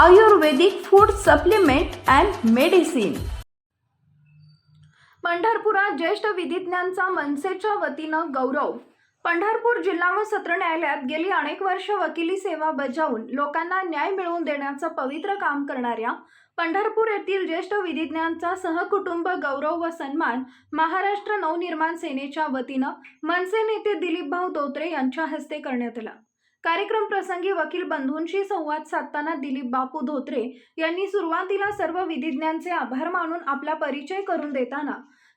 Ayurvedic food supplement and medicine. पंढरपुरात ज्येष्ठ विधिज्ञांचा मनसेच्या वतीनं गौरव. पंढरपूर जिल्हा व सत्र न्यायालयात गेली अनेक वर्ष वकिली सेवा बजावून लोकांना न्याय मिळवून देण्याचं पवित्र काम करणाऱ्या पंढरपूर येथील ज्येष्ठ विधिज्ञांचा सहकुटुंब गौरव व सन्मान महाराष्ट्र नवनिर्माण सेनेच्या वतीनं मनसे नेते दिलीपभाऊ धोत्रे यांच्या हस्ते करण्यात आला. कार्यक्रम प्रसंगी वकील बंधूंशी संवाद साधताना दिलीप बापू धोत्रे यांनी सुरुवातीला सर्व विधिज्ञांचे आभार मानून आपला परिचय करून देताना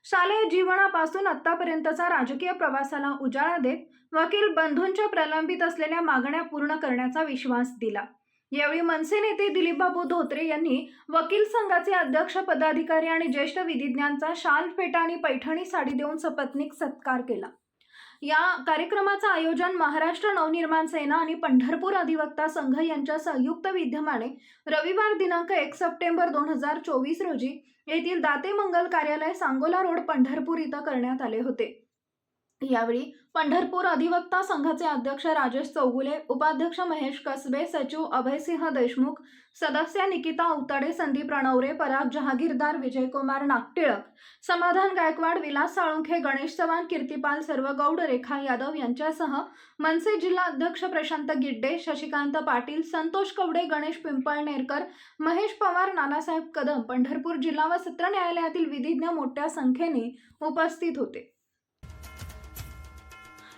शालेय जीवनापासून आतापर्यंतचा राजकीय प्रवासाला उजाळा देत वकील बंधूंच्या प्रलंबित असलेल्या मागण्या पूर्ण करण्याचा विश्वास दिला. यावेळी मनसे नेते दिलीपबाबू धोत्रे यांनी वकील संघाचे अध्यक्ष पदाधिकारी आणि ज्येष्ठ विधिज्ञांचा शाल फेटा आणि पैठणी साडी देऊन सपत्नीक सत्कार केला. या कार्यक्रमाचं आयोजन महाराष्ट्र नवनिर्माण सेना आणि पंढरपूर अधिवक्ता संघ यांच्या संयुक्त विद्यमाने रविवार दिनांक एक सप्टेंबर दोन हजार चोवीस रोजी येथील दाते मंगल कार्यालय सांगोला रोड पंढरपूर इथं करण्यात आले होते. यावेळी पंढरपूर अधिवक्ता संघाचे अध्यक्ष राजेश चौगुले उपाध्यक्ष महेश कसबे सचिव अभयसिंह देशमुख सदस्य निकिता उतडे संदीप रणवरे पराग जहागीरदार विजयकुमार नागटिळक समाधान गायकवाड विलास साळुंखे गणेश चव्हाण कीर्तिपाल सर्वगौड रेखा यादव यांच्यासह मनसे जिल्हा अध्यक्ष प्रशांत गिड्डे शशिकांत पाटील संतोष कवडे गणेश पिंपळनेरकर महेश पवार नानासाहेब कदम पंढरपूर जिल्हा व सत्र न्यायालयातील विधिज्ञ मोठ्या संख्येने उपस्थित होते.